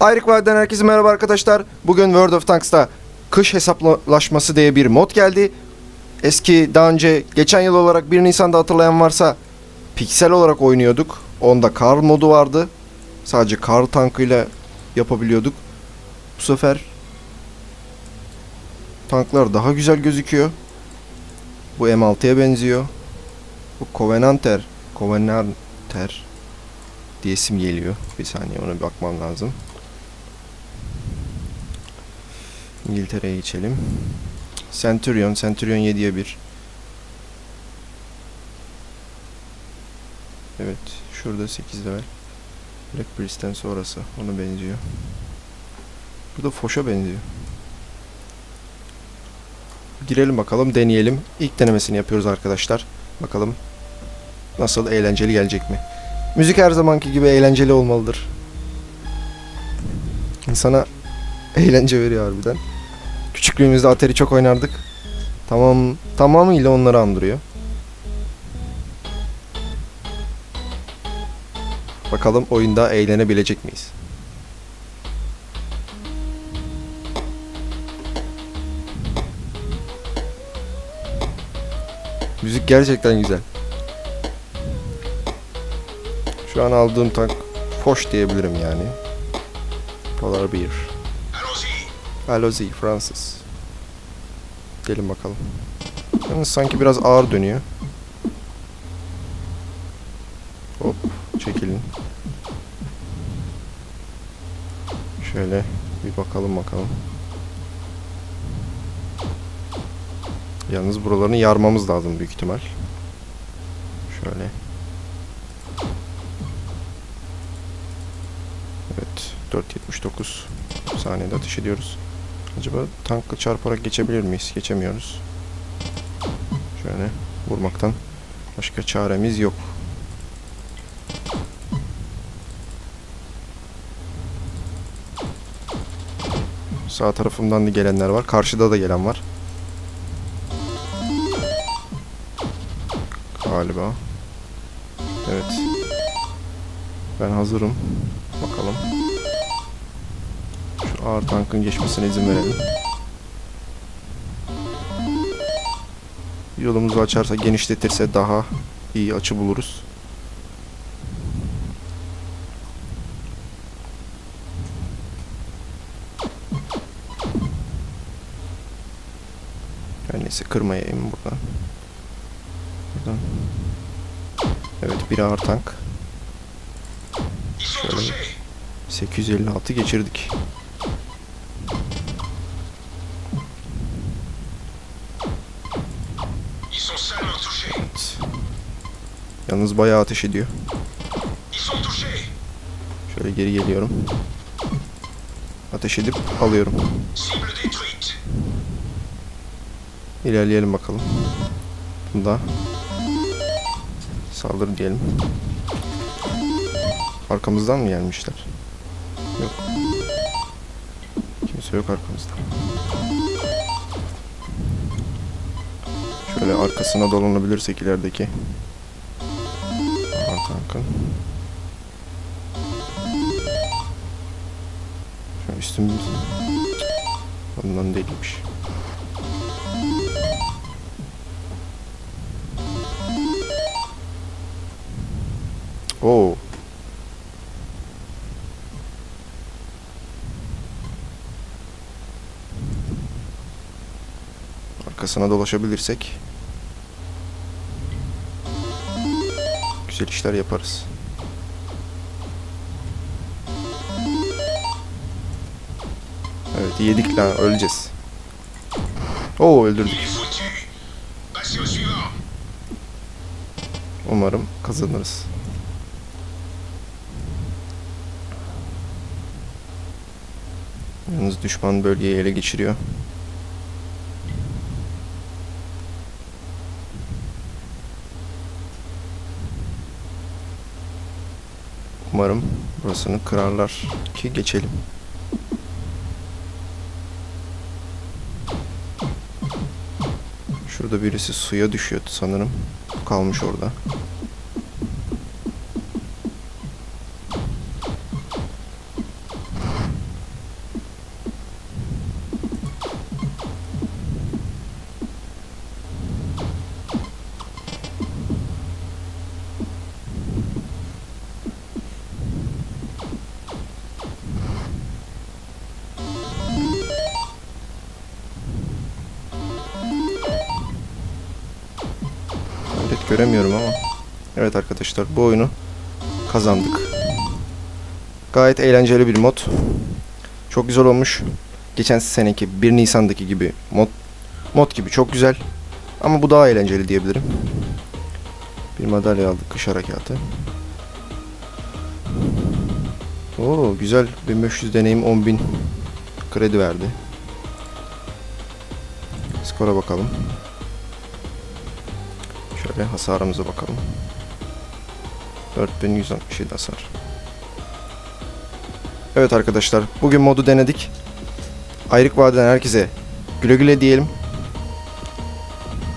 Ayrık Vadiden herkese merhaba arkadaşlar. Bugün World of Tanks'ta kış hesaplaşması diye bir mod geldi. Eski daha önce geçen yıl olarak 1 Nisan'da hatırlayan varsa piksel olarak oynuyorduk. Onda kar modu vardı. Sadece kar tankıyla yapabiliyorduk. Bu sefer tanklar daha güzel gözüküyor. Bu M6'ya benziyor. Bu Covenanter, Covenanter diye isim geliyor. Bir saniye ona bakmam lazım. İngiltere'ye geçelim. Centurion, Centurion 7'ye 1. Evet, şurada 8 level. Black Priest'ten sonrası ona benziyor. Bu da Foş'a benziyor. Girelim bakalım, deneyelim. İlk denemesini yapıyoruz arkadaşlar. Bakalım nasıl eğlenceli gelecek mi? Müzik her zamanki gibi eğlenceli olmalıdır. İnsana eğlence veriyor harbiden. Küçüklüğümüzde Atari çok oynardık. Tamam, tamamıyla onları andırıyor. Bakalım oyunda eğlenebilecek miyiz? Müzik gerçekten güzel. Şu an aldığım tank Foş diyebilirim yani. Polar Bear. Alozi Fransız. Gelin bakalım. Yalnız sanki biraz ağır dönüyor. Hop çekilin. Şöyle bir bakalım bakalım. Yalnız buralarını yarmamız lazım büyük ihtimal. Şöyle. Evet 4.79 saniyede ateş ediyoruz. Acaba tankla çarparak geçebilir miyiz? Geçemiyoruz. Şöyle vurmaktan başka çaremiz yok. Sağ tarafımdan da gelenler var. Karşıda da gelen var. Galiba. Evet. Ben hazırım. Bakalım. Ağır tankın geçmesine izin verelim. Yolumuzu açarsa, genişletirse daha iyi açı buluruz. Her neyse kırmayayım buradan. Buradan. Evet bir ağır tank. Şöyle 856 geçirdik. Yalnız bayağı ateş ediyor. Touchés. Şöyle geri geliyorum. Ateş edip alıyorum. İlerleyelim bakalım. Bunda saldır diyelim. Arkamızdan mı gelmişler? Yok. Kimse yok arkamızda. Şöyle arkasına dolanabilirsek ilerideki. Aha tankın. Şu üstümüz. Ondan değilmiş. Oo. Arkasına dolaşabilirsek güzel işler yaparız. Evet yedik lan öleceğiz. Oo öldürdük. Umarım kazanırız. Yalnız düşman bölgeyi ele geçiriyor. Umarım burasını kırarlar ki geçelim. Şurada birisi suya düşüyordu sanırım. Kalmış orada. Göremiyorum ama. Evet arkadaşlar bu oyunu kazandık. Gayet eğlenceli bir mod. Çok güzel olmuş. Geçen seneki 1 Nisan'daki gibi mod mod gibi çok güzel. Ama bu daha eğlenceli diyebilirim. Bir madalya aldık kış harekatı. Oo güzel 1500 deneyim 10.000 kredi verdi. Skora bakalım. Şöyle hasarımıza bakalım. 4167 hasar. Evet arkadaşlar bugün modu denedik. Ayrık Vadiden herkese güle güle diyelim.